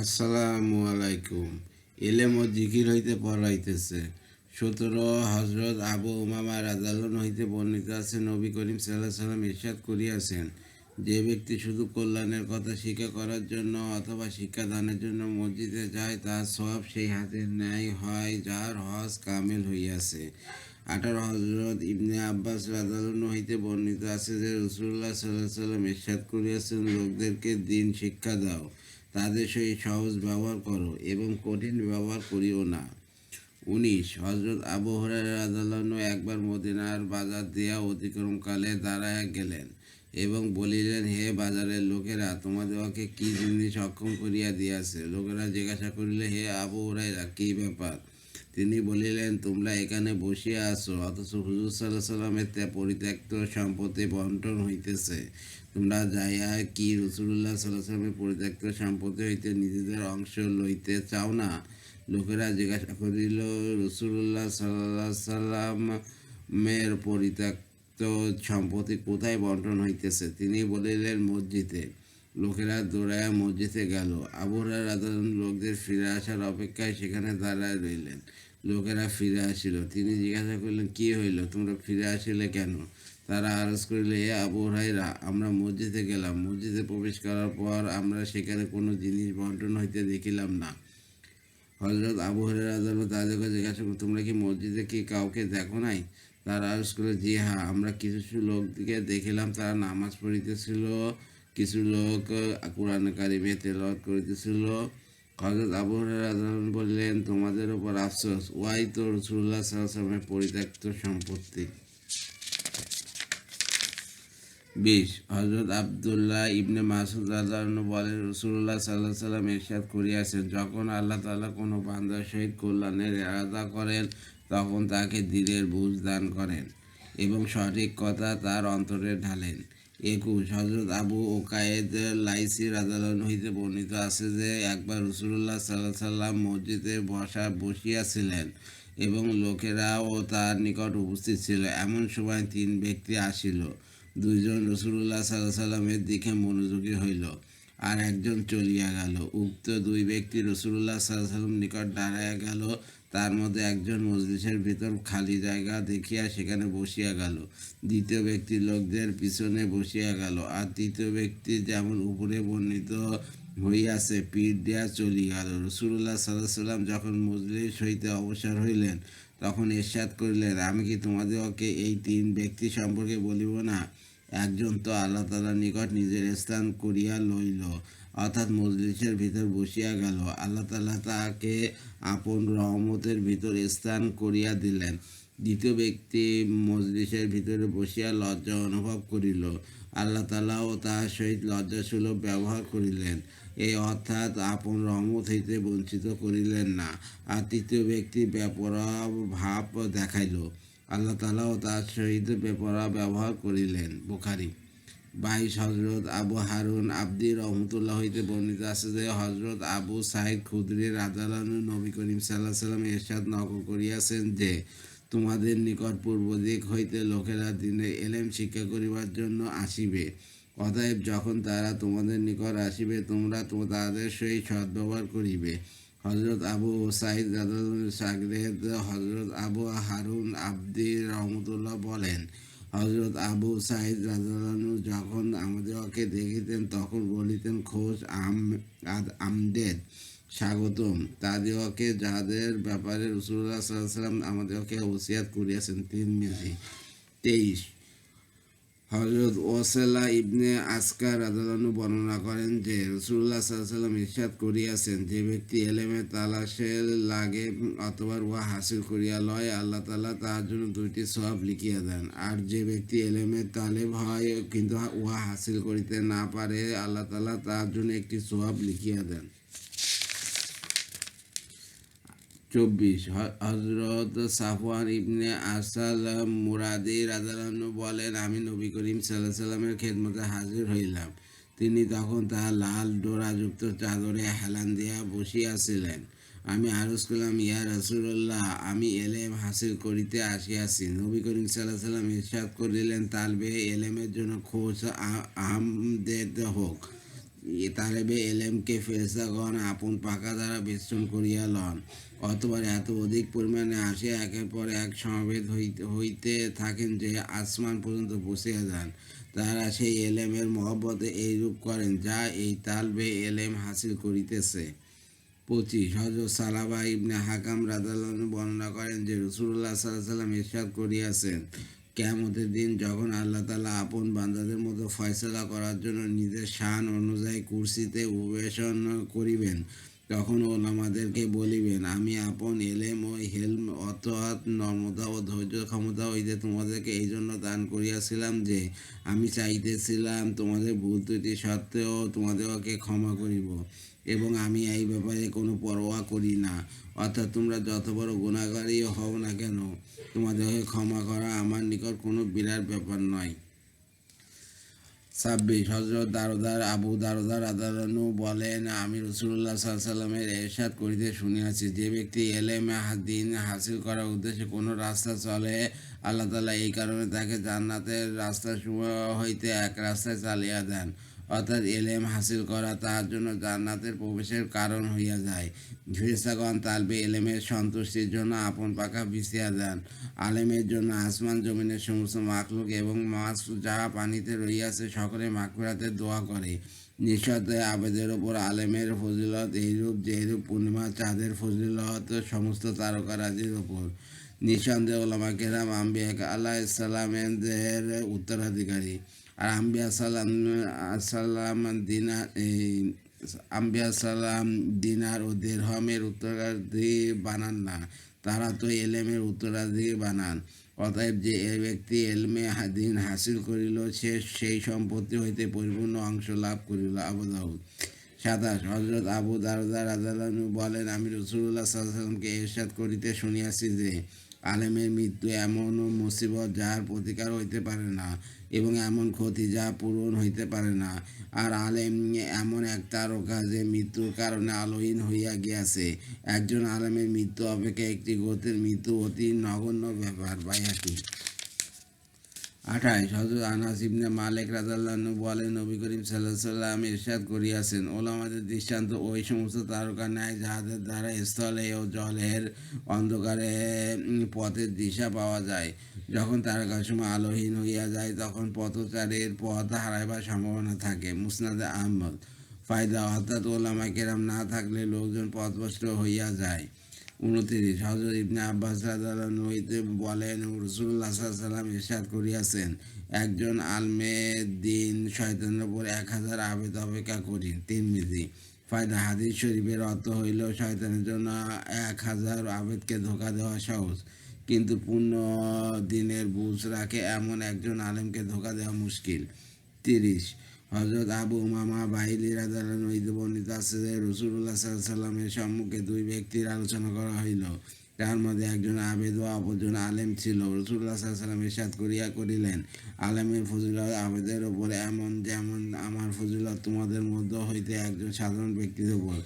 আসসালামু আলাইকুম। এলেম ও জিকির হইতে পড়াইতেছে। সতেরো হজরত আবু উমামা রাজালন হইতে বর্ণিত আছে, নবী করিম সাল্লাহ সাল্লাম ইরশাদ করিয়াছেন, যে ব্যক্তি শুধু কল্যাণের কথা শিক্ষা করার জন্য অথবা শিক্ষাদানের জন্য মসজিদে যায়, তার সব সেই হাতের ন্যায় হয়, যার হজ কামেল হইয়াছে। আঠারো হজরত ইবনে আব্বাস রাজালন হইতে বর্ণিত আছে যে রসুল্লাহ সাল্লাহ সাল্লাম ইরশাদ করিয়াছেন, লোকদেরকে দিন শিক্ষা দাও। তাদের সহিত সহজ ব্যবহার করো এবং কঠিন ব্যবহার করিও না। উনিশ হজরত আবু হরাইরা একবার মদিনার বাজার দিয়া অতিক্রমকালে দাঁড়ায় গেলেন এবং বলিলেন, হে বাজারের লোকেরা তোমাদেরকে কি জিনিস অক্ষম করিয়া দিয়াছে? লোকেরা জিজ্ঞাসা করিলে, হে আবু হরাইরা কী ব্যাপার? তিনি বলিলেন, তোমরা এখানে বসিয়া আছো, অথচ হুজুর সাল্লাহ সাল্লামের তে পরিত্যক্ত সম্পত্তি বন্টন হইতেছে। তোমরা যাইয়া কি রসুল্লাহ সাল্লাহ সাল্লামের পরিত্যক্ত সম্পত্তি হইতে নিজেদের অংশ লইতে চাও না? লোকেরা জিজ্ঞাসা করিল রসুল্লাহ সাল্লাহ সাল্লামের পরিত্যক্ত সম্পত্তি কোথায় বন্টন হইতেছে? তিনি বলিলেন, মসজিদে। লোকেরা দৌড়াইয়া মসজিদে গেল। রাধারণ লোকদের ফিরে আসার অপেক্ষায় সেখানে দাঁড়ায় রইলেন। লোকেরা ফিরে আসিল। তিনি জিজ্ঞাসা করলেন, কি হইল? তোমরা ফিরে আসিলে কেন? তারা আরজ করিলে, এ আবু হাইরা আমরা মসজিদে গেলাম। মসজিদে প্রবেশ করার পর আমরা সেখানে কোনো জিনিস বন্টন হইতে দেখিলাম না। হজরত আবু আদালত তাদেরকে জিজ্ঞাসা করল তোমরা কি মসজিদে কি কাউকে দেখো নাই? তারা আরজ করে জি হ্যাঁ আমরা কিছু কিছু লোককে দেখিলাম। তারা নামাজ পড়িতেছিল, কিছু লোক কোরআন কারিমে তেলাওয়াত করিতেছিল। হজরত আবু আদালত বললেন, তোমাদের ওপর আফসোস। ওয়াই তো রসুল্লাহ সাল্লামের পরিত্যক্ত সম্পত্তি? বিশ। হজরত আবদুল্লাহ ইবনে মাসুদ আল্লাহ বলেন রসুল্লাহ সাল্লাহ সাল্লাম এরশাদ করিয়াছেন। যখন আল্লাহ তাআলা কোনো বান্দার সহিত কল্যাণের এরাদা করেন, তখন তাকে দিলের বুঝ দান করেন এবং সঠিক কথা তার অন্তরে ঢালেন। একুশ। হজরত আবু ওকায়েদ লাইসি রাজালন হইতে বর্ণিত আছে যে, একবার রসুল্লাহ সাল্লাহ সাল্লাম মসজিদে বসা বসিয়াছিলেন এবং লোকেরাও তার নিকট উপস্থিত ছিল। এমন সময় তিন ব্যক্তি আসিল। দুইজন রসুল্লাহ সাল্লাহ সাল্লামের দিকে মনোযোগী হইল আর একজন চলিয়া গেল। উক্ত দুই ব্যক্তি রসুল্লাহ সাল্লাহ সাল্লাম নিকট দাঁড়াইয়া গেল তার মধ্যে একজন মজলিসের ভিতর খালি জায়গা দেখিয়া সেখানে বসিয়া গেল। দ্বিতীয় ব্যক্তি লোকদের পিছনে বসিয়া গেল। আর তৃতীয় ব্যক্তি যেমন উপরে বর্ণিত হইয়াছে, পিঠ দিয়া চলি গেল। রসুল্লাহ সাল্লাহ সাল্লাম যখন মজলিস হইতে অবসর হইলেন, তখন এরশাদ করিলেন, আমি কি তোমাদেরকে এই তিন ব্যক্তি সম্পর্কে বলিব না? একজন তো আল্লাহ তালার নিকট নিজের স্থান করিয়া লইল। অর্থাৎ মজলিসের ভিতর বসিয়া গেল। আল্লাহ তালা তাকে আপন রহমতের ভিতর স্থান করিয়া দিলেন। দ্বিতীয় ব্যক্তি মজলিসের ভিতরে বসিয়া লজ্জা অনুভব করিল। আল্লাহ তালাও তাহার সহিত লজ্জাসুলভ ব্যবহার করিলেন। এই অর্থাৎ আপন রহমত হইতে বঞ্চিত করিলেন না। আর তৃতীয় ব্যক্তি বেপরা ভাব দেখাইল। আল্লাহ তালাও তার সহিত বেপরা ব্যবহার করিলেন। বুখারি বাইশ হজরত আবু হারুন আব্দি রহমতুল্লাহ হইতে বর্ণিত আছে যে হজরত আবু সাইদ খুদরি রাজালানু নবী করিম সাল্লাহ সাল্লাম এরশাদ নকল করিয়াছেন যে, তোমাদের নিকট পূর্ব দিক হইতে লোকেরা দিনে এলেম শিক্ষা করিবার জন্য আসিবে। অতএব যখন তারা তোমাদের নিকট আসিবে, তোমরা তো তাদের সহিত সদ্ব্যবহার করিবে। হজরত আবু সাইদ সাগরেদ হজরত আবু হারুন আব্দি রহমতুল্লাহ বলেন হজরত আবু সাইদ রাজু যখন আমাদেরকে দেখিতেন, তখন বলিতেন খোঁজ আমদের স্বাগতম। তাদেরকে, যাদের ব্যাপারে রসুল্লাহ সাল্লাম আমাদেরকে ওসিয়াত করিয়াছেন তিন মিজি তেইশ। হজরত ওসেলা ইবনে আসকার রাজানু বর্ণনা করেন যে রসুল্লাহ সাল্লাম ইরশাদ করিয়াছেন, যে ব্যক্তি এলেমে তালাশের লাগে অথবা উহা হাসিল করিয়া লয়, আল্লাহ তালা তাহার জন্য দুইটি সব লিখিয়া দেন। আর যে ব্যক্তি এলেমে তালেব হয় কিন্তু উহা হাসিল করিতে না পারে, আল্লাহ তালা তার জন্য একটি সোয়াব লিখিয়া দেন। চব্বিশ হজরত সাফওয়ান ইবনে আসাল মুরাদি রাজারানু বলেন, আমি নবী করিম সাল্লাহ সাল্লামের খেদমতে হাজির হইলাম। তিনি তখন তাহার লাল ডোরাযুক্ত চাদরে হেলান দিয়া বসিয়াছিলেন। আমি আরজ করলাম, ইয়া রসুল্লাহ আমি এলেম হাসিল করিতে আসিয়াছি। নবী করিম সাল্লাহ সাল্লাম ইরশাদ করিলেন তালবে এলেমের জন্য খোঁজ আহমদের হোক। তালেবে এলেমকে ফেরেস্তাগণ আপন পাকা দ্বারা বেষ্টন করিয়া লন। অথবা এত অধিক পরিমাণে আসে একের পর এক সমাবেত হইতে থাকেন যে আসমান পর্যন্ত বসিয়া যান। তারা সেই এলেমের মহব্বতে এইরূপ করেন যা এই তালবে এলেম হাসিল করিতেছে। পঁচিশ হজরত সালাবা ইবনে হাকাম রাদাল্লাহ বর্ণনা করেন যে রসুল্লাহ সাল্লাহ সাল্লাম ইরশাদ করিয়াছেন কেয়ামতের দিন যখন আল্লাহ তালা আপন বান্দাদের মতো ফয়সলা করার জন্য নিজের শান অনুযায়ী কুর্সিতে উবেশন করিবেন, তখন ওলামাদেরকে বলিবেন, আমি আপন এলেম ও হেলম অর্থাৎ নর্মতা ও ধৈর্য ক্ষমতা হইতে তোমাদেরকে এই জন্য দান করিয়াছিলাম যে, আমি চাইতেছিলাম তোমাদের ভুল ত্রুটি সত্ত্বেও তোমাদেরকে ক্ষমা করিব। এবং আমি এই ব্যাপারে কোনো পরোয়া করি না। অর্থাৎ তোমরা যত বড় গুণাগারই হও না কেন, তোমাদেরকে ক্ষমা করা আমার নিকট কোনো বিরাট ব্যাপার নয়। ছাব্বিশ হজরত দারোদার আবু দারোদার আদালনু বলেন, আমি রসুল্লাহ সাল্লামের এরশাদ করিতে শুনিয়াছি, যে ব্যক্তি এলেম দিন হাসিল করার উদ্দেশ্যে কোনো রাস্তা চলে, আল্লাহ তালা এই কারণে তাকে জান্নাতের রাস্তা হইতে এক রাস্তায় চালিয়া দেন। অর্থাৎ এলেম হাসিল করা তার জন্য জান্নাতের প্রবেশের কারণ হইয়া যায়। ফিরিস্তাগণ তালবে এলেমের সন্তুষ্টির জন্য আপন পাখা বিছিয়া দেন আলেমের জন্য আসমান জমিনের সমস্ত মাকলুক এবং মাছ যাহা পানিতে রইয়াছে সকলে মাকফিরাতে দোয়া করে। নিঃসন্দেহে আবেদের ওপর আলেমের ফজিলত এইরূপ যেরূপ পূর্ণিমা চাঁদের ফজিলত সমস্ত তারকারাজির ওপর নিঃসন্দেহে ওলামা কেরাম আম্বিয়া আল্লাহ ইসলামের উত্তরাধিকারী। আর আম্বিয়া সালাম দিনার এই আম্বিয়া সালাম দিনার বানান না তারা তো এলেমের উত্তরাধিকারী বানান অতএব যে ব্যক্তি এলমে দিন হাসিল করিল, সে সেই সম্পত্তি হইতে পরিপূর্ণ অংশ লাভ করিল আবু দাউদ সাতাশ হজরত আবু দারদার আদালু বলেন, আমি রসুল্লাহ সাল্লামকে এরশাদ করিতে শুনিয়াছি যে আলেমের মৃত্যু এমন মুসিবত যার প্রতিকার হইতে পারে না এবং এমন ক্ষতি যা পূরণ হইতে পারে না। আর আলেম এমন এক তারকা যে মৃত্যুর কারণে আলোহীন হইয়া গিয়াছে। একজন আলেমের মৃত্যু অপেক্ষা একটি গতির মৃত্যু অতি নগণ্য ব্যাপার বাইহাটি আঠাইশ হজরত আনাস ইবনে মালিক রাজাল্লাহনু বলেন, নবী করিম সাল্লাহ সাল্লাম ইরশাদ করিয়াছেন। ওলামাদের দৃষ্টান্ত ওই সমস্ত তারকা নেয় যাহাদের দ্বারা স্থলে ও জলের অন্ধকারে পথের দিশা পাওয়া যায়। যখন তারকার সময় আলোহীন হইয়া যায়, তখন পথচারের পথ হারাইবার সম্ভাবনা থাকে। মুসনাদে আহমদ ফায়দা, অর্থাৎ ওলামা কেরাম না থাকলে লোকজন পথভ্রষ্ট হইয়া যায়। উনত্রিশ হজরত ইবনে আব্বাস হইতে বলেন রসুল্লাহ সাল্লাম ইরশাদ করিয়াছেন, একজন আলমে দিন শয়তানের উপর এক হাজার আবেদ অপেক্ষা করি তিরমিজি। ফায়দা হাদিস শরীফের অর্থ হইল, শয়তানের জন্য এক হাজার আবেদকে ধোকা দেওয়া সহজ, কিন্তু পূর্ণ দিনের বুঝ রাখে এমন একজন আলেমকে ধোকা দেওয়া মুশকিল। তিরিশ। হজরত আবু মামা বাইলি রাজার নইতে বর্ণিত আছে যে রসুল্লাহ সাল্লামের সম্মুখে দুই ব্যক্তির আলোচনা করা হইল। তার মধ্যে একজন আবেদ ও অপরজন আলেম ছিল। রসুল্লাহ সাল্লাম ইরশাদ করিয়া করিলেন, আলেমের ফজিলত আবেদের ওপর এমন যেমন আমার ফজিলত তোমাদের মধ্য হইতে একজন সাধারণ ব্যক্তির ওপর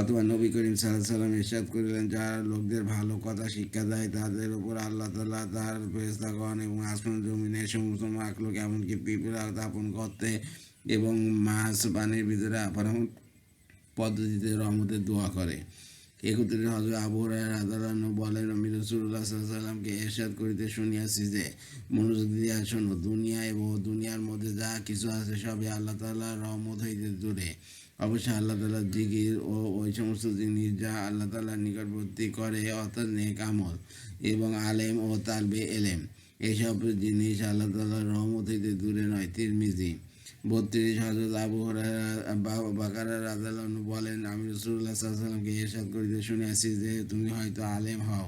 অথবা নবী করিম সাল্লাহ সাল্লাম ইরশাদ করিলেন, যারা লোকদের ভালো কথা শিক্ষা দেয়, তাদের উপর আল্লাহ তাল্লাহ তার ফেরেস্তাগণ এবং আসমান জমিনের সমস্ত মাকলোক এমনকি পিঁপড়া দাপন করতে এবং মাছ পানির ভিতরে আপারম পদ্ধতিতে রহমতের দোয়া করে। একত্রে হজরত আবু রাধারান বলেন, আমি রসুল্লাহ সাল্লামকে এরশাদ করিতে শুনিয়াছি যে, মনোযোগ দিয়া শোনো, দুনিয়া এবং দুনিয়ার মধ্যে যা কিছু আছে সবই আল্লাহ তাল্লাহ রহমত হইতে দূরে। অবশ্যই আল্লাহ তালার জিকির ও ওই সমস্ত জিনিস যা আল্লাহ তাল্লাহর নিকটবর্তী করে, অর্থাৎ নেক আমল এবং আলেম ও তালবে এলেম। এসব জিনিস আল্লাহ তাল্লাহর রহমত হইতে দূরে নয়। তিরমিজি বত্রিশ হজরত আবু বাকারা রাজালন বলেন, আমি রসুল্লাহ সাল্লামকে এরশাদ করিতে শুনেছি যে তুমি হয়তো আলেম হও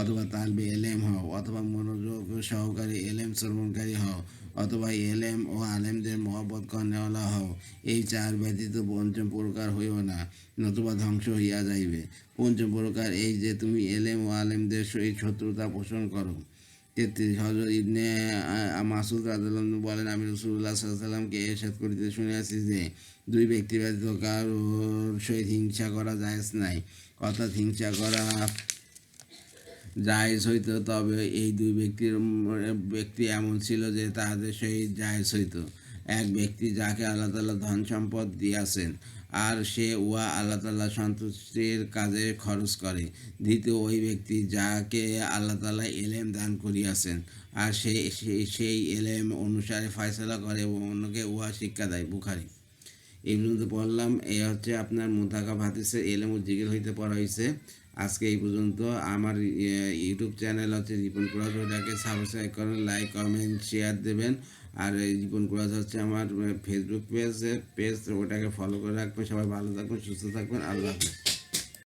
অথবা তালবে এলেম হও অথবা মনোযোগ সহকারী এলেম শ্রবণকারী হও অথবা এলেম ও আলেমদের মহব্বত কর্নেওয়ালা হও। এই চার ব্যতীত পঞ্চম প্রকার হইও না, নতুবা ধ্বংস হইয়া যাইবে। পঞ্চম প্রকার এই যে তুমি এলেম ও আলেমদের সহিত শত্রুতা পোষণ করো। তেত্রিশ হজরত ইবনে মাসুদ রাদিয়াল্লাহু বলেন, আমি রসুল্লাহ সাল্লামকে এরশাদ করিতে শুনিয়াছি যে, দুই ব্যক্তি ব্যতীত কারোর সহিত হিংসা করা জায়েজ নাই। অর্থাৎ হিংসা করা জায়েজ হইতো, তবে এই দুই ব্যক্তির ব্যক্তি এমন ছিল যে, তাহাদের সহিত জায়েজ হইতো। এক ব্যক্তি যাকে আল্লাহ তাআলা ধন সম্পদ দিয়াছেন আর সে উহা আল্লাহ তাআলা সন্তুষ্টির কাজে খরচ করে। দ্বিতীয়, ওই ব্যক্তি যাকে আল্লাহ তাআলা এলেম দান করিয়াছেন, আর সে সেই এলেম অনুসারে ফয়সলা করে এবং অন্যকে উহা শিক্ষা দেয়, বুখারি। এই পর্যন্ত পড়লাম। এই হচ্ছে আপনার মুতাকা হাদিসের এলেম জিগির হইতে পড়া হয়েছে আজকে এই পর্যন্ত। আমার ইউটিউব চ্যানেল হচ্ছে রিপন কুরাজ ওটাকে সাবস্ক্রাইব করেন লাইক কমেন্ট শেয়ার দেবেন। আর এই জীবন কুরাজ হচ্ছে আমার ফেসবুক পেজ পেজ ওটাকে ফলো করে রাখবেন। সবাই ভালো থাকবেন, সুস্থ থাকবেন। আল্লাহ হাফেজ।